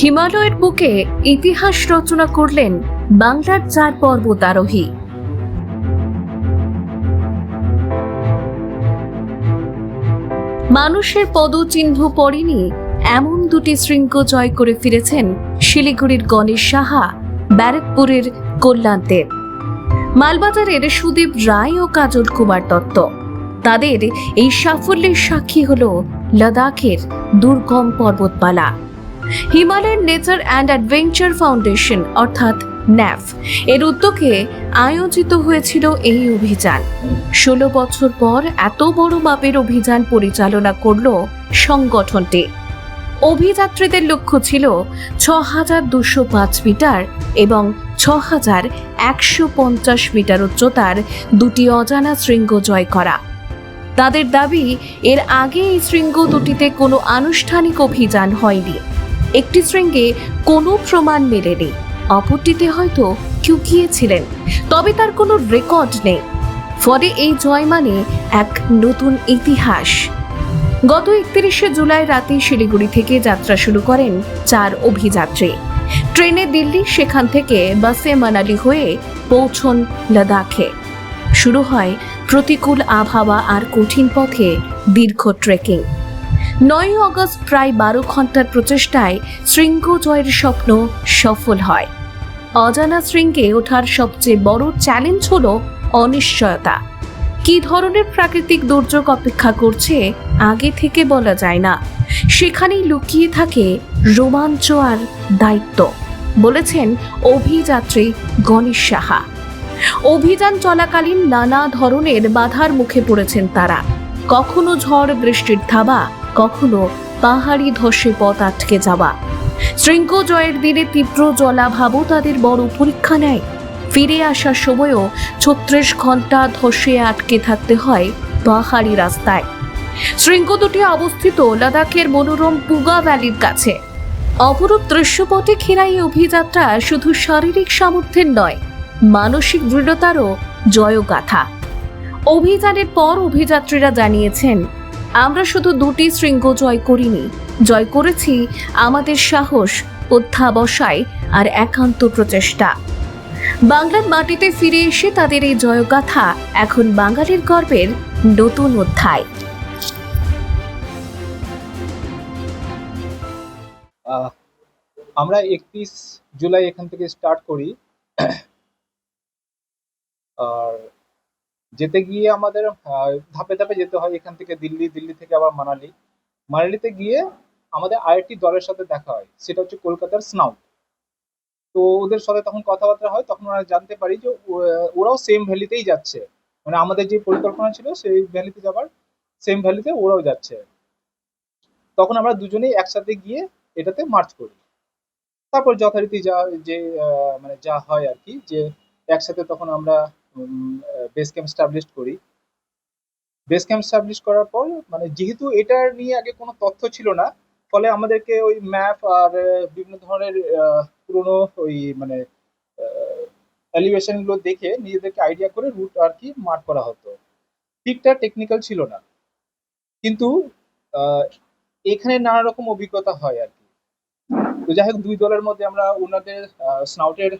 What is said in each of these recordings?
হিমালয়ের বুকে ইতিহাস রচনা করলেন বাংলার চার পর্বত আরোহী মানুষের পদচিহ্ন পড়েনি এমন দুটি শৃঙ্গ জয় করে ফিরেছেন শিলিগুড়ির গণেশ সাহা, ব্যারাকপুরের কল্যাণ দেব। মালবাজারের সুদীপ রায় ও কাজল কুমার দত্ত। তাদের এই সাফল্যের সাক্ষী হল লাদাখের দুর্গম পর্বতমালা। Himalayan nature and adventure foundation, অর্থাৎ ন্যাফ। এর উদ্যোগে আয়োজিত হয়েছিল এই অভিযান। ষোলো বছর পর এত বড় মাপের অভিযান পরিচালনা করল সংগঠনটি। অভিযাত্রীদের লক্ষ্য ছিল ছ হাজার দুশো পাঁচ মিটার এবং ছ হাজার একশো পঞ্চাশ মিটার উচ্চতার দুটি অজানা শৃঙ্গ জয় করা। তাদের দাবি, এর আগে এই শৃঙ্গ দুটিতে কোনো আনুষ্ঠানিক অভিযান হয়নি। একটি শৃঙ্গে কোনো প্রমাণ মেলেনি। অপরটিতে হয়তো কেউ গিয়েছিলেন তবে তার কোনো রেকর্ড নেই। ফলে এই জয় মানে এক নতুন ইতিহাস। গত একত্রিশে জুলাই রাতে শিলিগুড়ি থেকে যাত্রা শুরু করেন চার অভিযাত্রী। ট্রেনে দিল্লি সেখান থেকে বাসে মানালি হয়ে পৌঁছন লাদাখে। শুরু হয় প্রতিকূল আবহাওয়া আর কঠিন পথে দীর্ঘ ট্রেকিং নয় অগস্ট প্রায় বারো ঘণ্টার প্রচেষ্টায় শৃঙ্গ জয়ের স্বপ্ন সফল হয়। অজানা শৃঙ্গে ওঠার সবচেয়ে বড় চ্যালেঞ্জ হল অনিশ্চয়তা। কী ধরনের প্রাকৃতিক দুর্যোগ অপেক্ষা করছে আগে থেকে বলা যায় না। সেখানেই লুকিয়ে থাকে রোমাঞ্চ আর দায়িত্ব, বলেছেন অভিযাত্রী গণেশ সাহা। অভিযান চলাকালীন নানা ধরনের বাধার মুখে পড়েছেন তারা। কখনো ঝড়, বৃষ্টির থাবা কখনো পাহাড়ি ধসে পথ আটকে যাওয়া। শৃঙ্গ জয়ের দিনে তীব্র জলাভাবও তাদের বড় পরীক্ষা নেয়। ফিরে আসার সময়ও ছত্রিশ ঘণ্টা ধসে আটকে থাকতে হয় পাহাড়ি রাস্তায়। শৃঙ্গ দুটি অবস্থিত লাদাখের মনোরম পুগা ভ্যালির কাছে। অপরূপ দৃশ্যপটে ঘেরা এই অভিযাত্রা শুধু শারীরিক সামর্থ্যের নয়, মানসিক দৃঢ়তারও জয়গাথা। অভিযানের পর অভিযাত্রীরা জানিয়েছেন আমরা শুধু দুটি শৃঙ্গ জয় করিনি। জয় করেছি আমাদের সাহস, অধ্যাবসায় আর একান্ত প্রচেষ্টা। বাংলার মাটিতে ফিরে এসে তাদের এই জয়গাথা এখন বাঙালির গর্বের নতুন অধ্যায়। আমরা একত্রিশ জুলাই এখান থেকে স্টার্ট করি। আর যেতে গিয়ে আমাদের ধাপে ধাপে যেতে হয় এখান থেকে দিল্লি দিল্লি থেকে আবার মানালি। মানালিতে গিয়ে আমাদের আরেকটি দলের সাথে দেখা হয়, সেটা হচ্ছে কলকাতার স্নাউট। তো ওদের সাথে তখন কথাবার্তা হয়, তখন আমরা জানতে পারি যে ওরাও সেম ভ্যালিতেই যাচ্ছে। মানে আমাদের যে পরিকল্পনা ছিল সেই ভ্যালিতে যাবার সেম ভ্যালিতে ওরাও যাচ্ছে। তখন আমরা দুজনেই একসাথে গিয়ে এটাতে মার্চ করি। তারপর যথারীতি যা, যে মানে যা হয় আর কি, যে একসাথে তখন আমরা বেস ক্যাম্প স্টাবলিশ করি। বেস ক্যাম্প স্টাবলিশ করার পর মানে যেহেতু এটার নিয়ে আগে কোনো তথ্য ছিল না, ফলে আমাদেরকে ওই ম্যাপ আর বিভিন্ন ধরনের পুরনো ওই মানে এলিভেশনগুলো দেখে নিজেদেরকে আইডিয়া করে রুট আর কি মার্ক করা হতো। ঠিকঠাক টেকনিক্যাল ছিল না। কিন্তু এখানে নানা রকম অভিজ্ঞতা হয় আর কি। তো যাই হোক, দুই দলের মধ্যে আমরা ওনাদের স্নাউটের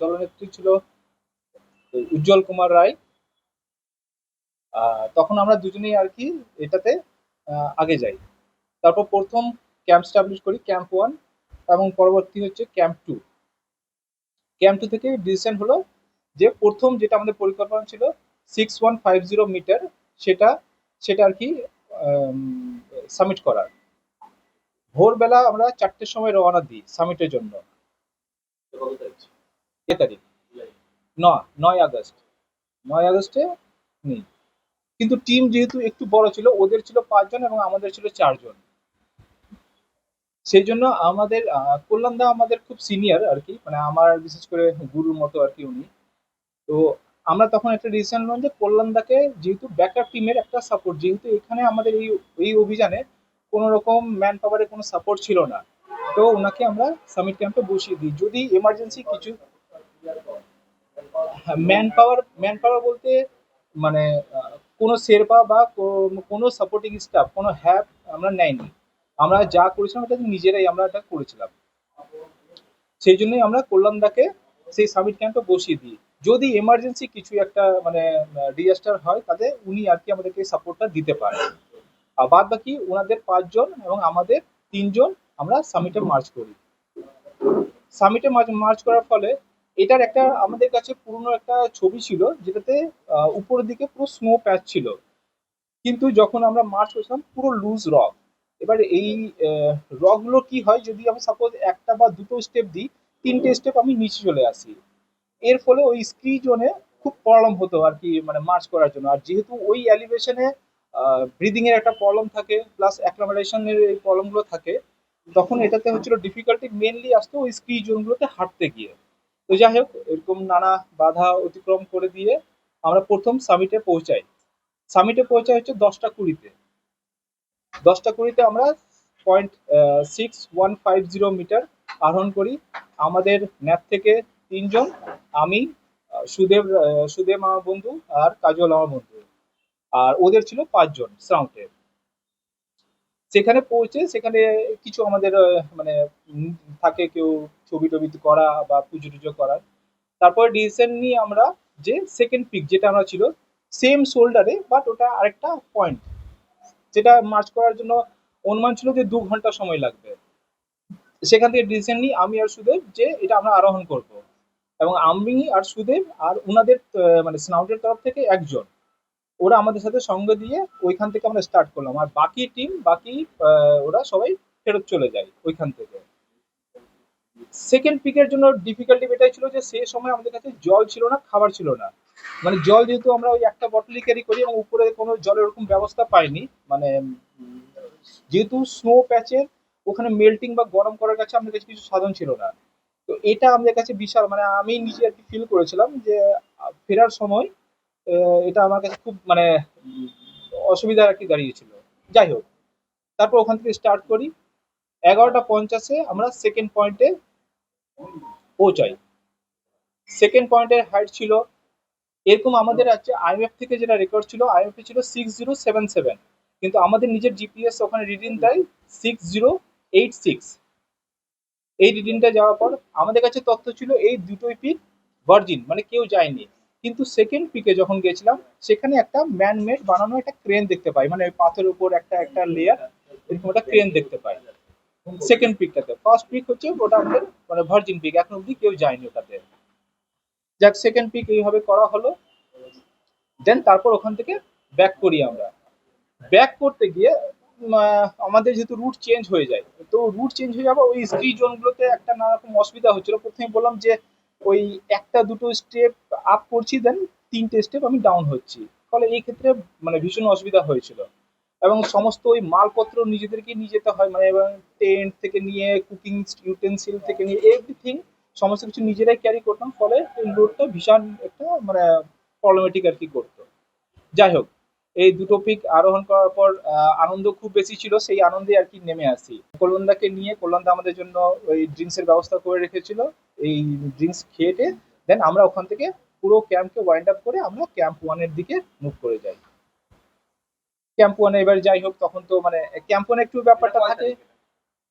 দলনেত্রী ছিল উজ্জ্বল কুমার রায়। তখন আমরা দুজনেই আর কি এটাতে আগে যাই। তারপর প্রথম ক্যাম্প স্টাবলিশ করি ক্যাম্প ওয়ান এবং পরবর্তী হচ্ছে ক্যাম্প টু ক্যাম্প টু থেকে ডিসিশন হলো যে প্রথম যেটা আমাদের পরিকল্পনা ছিল six one five zero metre সেটা সেটা আর কি সাবমিট করার। ভোরবেলা আমরা চারটের সময় রওনা দিই সামিটের জন্য। এ তারিখ? নয় আগস্ট। নয় আগস্টে নেই। কিন্তু টিম যেহেতু একটু বড় ছিল, ওদের ছিল পাঁচজন এবং আমাদের ছিল চারজন। সেই জন্য আমাদের কল্যাণদা আমাদের খুব সিনিয়র আর কি মানে আমার বিশেষ করে গুরুর মতো আর কি উনি। তো আমরা তখন একটা ডিসিশন নিলাম যে কল্যাণদাকে যেহেতু ব্যাকআপ টিমের একটা সাপোর্ট যেহেতু এখানে আমাদের এই এই অভিযানে কোনো রকম ম্যান পাওয়ারের কোনো সাপোর্ট ছিল না। তো ওনাকে আমরা সামিট ক্যাম্পে বসিয়ে দিই। যদি এমার্জেন্সি কিছু ম্যান পাওয়ার ম্যান পাওয়ার বলতে মানে কোনো শেরপা বা কোনো সাপোর্টিং স্টাফ কোনো হ্যাপ আমরা নেয়নি। আমরা যা করেছিলাম এটা নিজেরাই আমরা এটা করেছিলাম। সেই জন্যই আমরা কল্যাণদাকে সেই সামিট ক্যাম্পে বসিয়ে দিই যদি এমার্জেন্সি কিছু একটা মানে ডিজাস্টার হয় তাতে উনি আর কি আমাদেরকে সাপোর্টটা দিতে পারেন। আর বাদ বাকি ওনাদের পাঁচজন এবং আমাদের তিনজন আমরা সামিটে মার্চ করি। সামিটে মার্চ করার ফলে এটার একটা আমাদের কাছে পুরনো একটা ছবি ছিল, যেটাতে উপরের দিকে পুরো স্নো প্যাচ ছিল। কিন্তু যখন আমরা মার্চ করছিলাম, পুরো লুজ রক এবার এই রকগুলো কি হয়, যদি আমি সাপোজ একটা বা দুটো স্টেপ দিই, তিনটে স্টেপ আমি নিচে চলে আসি। এর ফলে ওই স্কি জোনে খুব প্রবলেম হতো আর কি মানে মার্চ করার জন্য। আর যেহেতু ওই অ্যালিভেশনে ব্রিদিং এর একটা প্রবলেম থাকে প্লাস অ্যাক্লামারেশনের এই প্রবলেমগুলো থাকে, তখন এটাতে হচ্ছিল ডিফিকাল্টি মেনলি আসতো ওই স্কি জোনগুলোতে হাঁটতে গিয়ে। তো যাই হোক এরকম নানা বাধা অতিক্রম করে দিয়ে আমরা প্রথম সামিটে পৌঁছাই। সামিটে পৌঁছাই হচ্ছে দশটা কুড়িতে। দশটা কুড়িতে আমরা point six one five zero metre আরোহণ করি। আমাদের ন্যাপ থেকে তিনজন, আমি, সুদেব সুদেব আমার বন্ধু আর কাজল আমার বন্ধু। আর ওদের ছিল পাঁচজন সাউন্ডে সেখানে পৌঁছে, সেখানে কিছু আমাদের মানে থাকে কেউ ছবি টবি করা বা পুজো টুজো করার। তারপরে ডিসিশন নিয়ে আমরা যে সেকেন্ড পিক যেটা আমরা ছিল সেম শোল্ডারে বাট ওটা আরেকটা পয়েন্ট যেটা মার্চ করার জন্য অনুমান ছিল যে দু ঘণ্টা সময় লাগবে। সেখান থেকে ডিসিশন নিই আমি আর সুদেব যে এটা আমরা আরোহণ করব। এবং আমি আর সুদেব আর ওনাদের মানে স্নাউটের তরফ থেকে একজন, ওরা আমাদের সাথে সঙ্গ দিয়ে ওইখান থেকে আমরা স্টার্ট করলাম। আর বাকি টিম বাকি ওরা সবাই ফেরত চলে যায় ওইখান থেকে। সেকেন্ড পিকের জন্য ডিফিকাল্টি এটাই ছিল যে সে সময় আমাদের কাছে জল ছিল না খাবার ছিল না। মানে জল যেহেতু আমরা ওই একটা বটলই ক্যারি করি এবং উপরে কোনো জলের ওরকম ব্যবস্থা পাইনি মানে যেহেতু স্নো প্যাচের ওখানে মেল্টিং বা গরম করার কাছে আমাদের কাছে কিছু সাধন ছিল না। তো এটা আমাদের কাছে বিশাল মানে আমি নিজে আর কি ফিল করেছিলাম যে ফেরার সময় এটা আমার কাছে খুব মানে উম, অসুবিধা আর কি দাঁড়িয়েছিল। যাই হোক তারপর ওখান থেকে স্টার্ট করি। এগারোটা পঞ্চাশে আমরা সেকেন্ড পয়েন্টে পৌঁছাই। সেকেন্ড পয়েন্টের হাইট ছিল, এরকম আমাদের আছে আইএমএফ থেকে যেটা রেকর্ড ছিল আইএমএফ ছিল সিক্স জিরো সেভেন সেভেন কিন্তু আমাদের নিজের জিপিএস ওখানে রিডিং দেয় সিক্স জিরো এইট সিক্স এই রিডিংটা যাওয়ার পর আমাদের কাছে তথ্য ছিল এই দুটোই পিক ভার্জিন মানে কেউ যায়নি। কিন্তু সেকেন্ড পিকে যখন গেছিলাম, সেখানে একটা ম্যানমেড বানানো একটা ক্রেন দেখতে পাই। মানে পাথরের উপর একটা একটা লেয়ার এরকম একটা ক্রেন দেখতে পাই। সেকেন্ড পিকটাতে ফার্স্ট পিক হচ্ছে ওটা আমাদের মানে ভার্জিন পিক এখন অব্দি কেউ যায়নি ওটাতে। যাক সেকেন্ড পিক এইভাবে করা হলো। দেন তারপর ওখান থেকে ব্যাক করি আমরা। ব্যাক করতে গিয়ে আমাদের যেহেতু রুট চেঞ্জ হয়ে যায়, তো রুট চেঞ্জ হয়ে যাবে ওই স্কি জোনগুলোতে একটা নানা রকম অসুবিধা হচ্ছিল। প্রথমে বললাম যে, ওই একটা দুটো স্টেপ আপ করছি দেন তিনটে স্টেপ আমি ডাউন হচ্ছি। ফলে এই ক্ষেত্রে মানে ভীষণ অসুবিধা হয়েছিল। এবং সমস্ত ওই মালপত্র নিজেদেরকে নিয়ে যেতে হয় মানে এবং টেন্ট থেকে নিয়ে কুকিং ইউটেন্সিল থেকে নিয়ে এভরিথিং সমস্ত কিছু নিজেরাই ক্যারি করতাম, ফলে এই লোডটা ভীষণ একটা মানে প্রবলেমেটিক আর কি করতো। যাই হোক, এই দুটো পিক আরোহণ করার পর আনন্দ খুব বেশি ছিল, সেই আনন্দে আর কি নেমে আসি। কল্যাণদাকে নিয়ে, কল্যাণদা আমাদের জন্য ওই ড্রিঙ্কস এর ব্যবস্থা করে রেখেছিল। এই ড্রিঙ্কস খেয়েটে দেন আমরা ওখান থেকে পুরো ক্যাম্পকে ওয়াইন্ড আপ করে আমরা ক্যাম্প ওয়ানের দিকে মুভ করে যাই। ক্যাম্প ওয়ানে এবার যাই হোক তখন তো মানে ক্যাম্প ওয়ানে একটু ব্যাপারটা থাকে।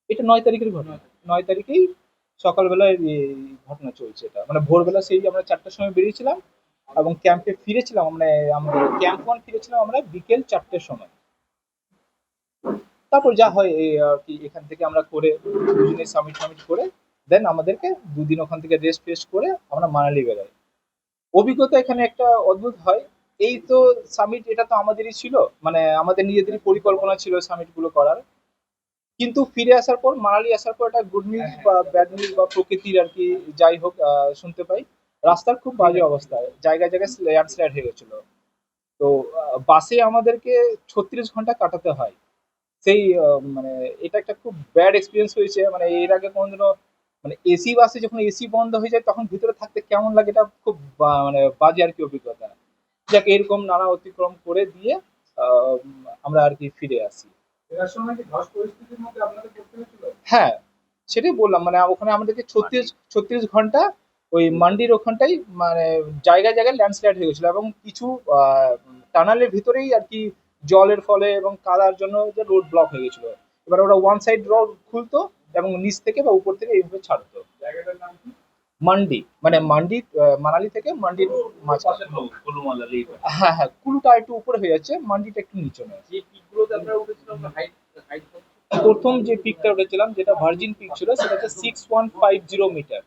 এটা নয় তারিখের ঘটনা। নয় তারিখেই সকালবেলায় ঘটনা চলছে এটা। মানে ভোরবেলা সেই আমরা চারটার সময় বেরিয়েছিলাম এবং ক্যাম্পে ফিরেছিলাম মানে আমরা ক্যাম্প ওয়ান ফিরেছিলাম আমরা বিকেল চারটের সময়। তারপর যা হয় এই আর কি এখান থেকে আমরা করে দুজনে সামিট সামিট করে দেন আমাদেরকে দুদিন ওখান থেকে রেস্ট ফেস্ট করে আমরা মানালি বেরোই অভিজ্ঞতা এখানে একটা অদ্ভুত হয়। এই তো সামিট এটা তো আমাদেরই ছিল। মানে আমাদের নিজেদেরই পরিকল্পনা ছিল সামিটগুলো করার। কিন্তু ফিরে আসার পর মানালি আসার পর একটা গুড নিউজ বা ব্যাড নিউজ বা প্রকৃতির আর কি যাই হোক শুনতে পাই। রাস্তার খুব বাজে অবস্থা। জায়গায় জায়গায় ল্যান্ডস্লাইড হয়ে গেছিল। তো বাসে আমাদেরকে ছত্রিশ ঘণ্টা কাটাতে হয়। সেই মানে এটা একটা খুব ব্যাড এক্সপিরিয়েন্স হয়েছে। মানে এর আগে কোনোদিনও মানে এসি বাসে যখন এসি বন্ধ হয়ে যায় তখন ভিতরে থাকতে কেমন লাগে এটা খুব মানে বাজে আর কি অভিজ্ঞতা। যাক এরকম নানা অতিক্রম করে দিয়ে আমরা আর কি ফিরে আসি। হ্যাঁ সেটাই বললাম মানে ওখানে আমাদেরকে ছত্রিশ ছত্রিশ ঘণ্টা ওই মান্ডির ওখানটাই মানে জায়গায় জায়গায় ল্যান্ডস্লাইড হয়ে গেছিল এবং কিছু টানালের ভিতরেই আর কি জলের ফলে এবং কাদার জন্য যে রোড ব্লক হয়ে গেছিল। এবার ওরা ওয়ান সাইড রোড খুলতো এবং নিচ থেকে বা উপর থেকে এইভাবে ছাড়তো। জায়গাটার নাম কি? মান্ডি মানে মান্ডি মানালি থেকে মান্ডির মাঝখানে। হ্যাঁ হ্যাঁ কুলুটা একটু উপরে হয়ে যাচ্ছে মান্ডিটা একটু নিচে নেয় প্রথম যে পিকটা উঠেছিলাম যেটা ভার্জিন পিক ছিল সেটা হচ্ছে six one five zero metre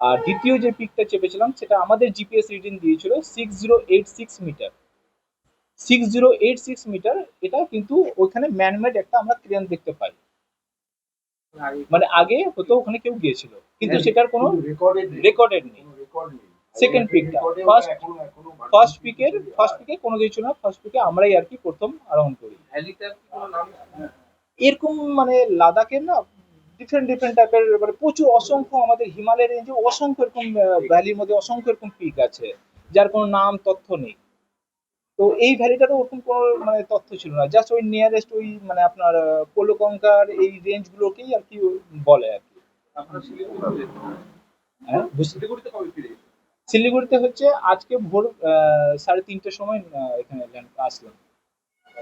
আর দ্বিতীয় যে পিকটা চেপেছিলাম সেটা আমাদের জিপিএস রিডিং দিয়েছিল six zero eight six metre six zero eight six metre এটা কিন্তু ওইখানে ম্যানমেড একটা আমরা ক্রেন দেখতে পাই। মানে আগে হতো ওখানে কেউ গিয়েছিল। কিন্তু সেটার কোনো রেকর্ডেড নেই। নেই। Second pick ফার্স্ট পিকের ফার্স্ট পিকে কোনো কিছু না। ফার্স্ট পিকে আমরাই আর কি প্রথম আরোহণ করি। নাম এরকম মানে লাদাখের না ডিফারেন্ট ডিফারেন্ট টাইপের মানে প্রচুর অসংখ্য আমাদের হিমালয়ের রেঞ্জে অসংখ্য এরকম ভ্যালির মধ্যে অসংখ্য এরকম পিক আছে। যার কোনো নাম তথ্য নেই। তো এই ভ্যালিটারও ওরকম কোনো মানে তথ্য ছিল না। জাস্ট ওই নিয়ারেস্ট ওই মানে আপনার পোলোকঙ্কার এই রেঞ্জগুলোকেই আর কি বলে আর কি। হ্যাঁ? শিলিগুড়িতে হচ্ছে আজকে ভোর আহ, সাড়ে তিনটের সময় এখানে আসলাম।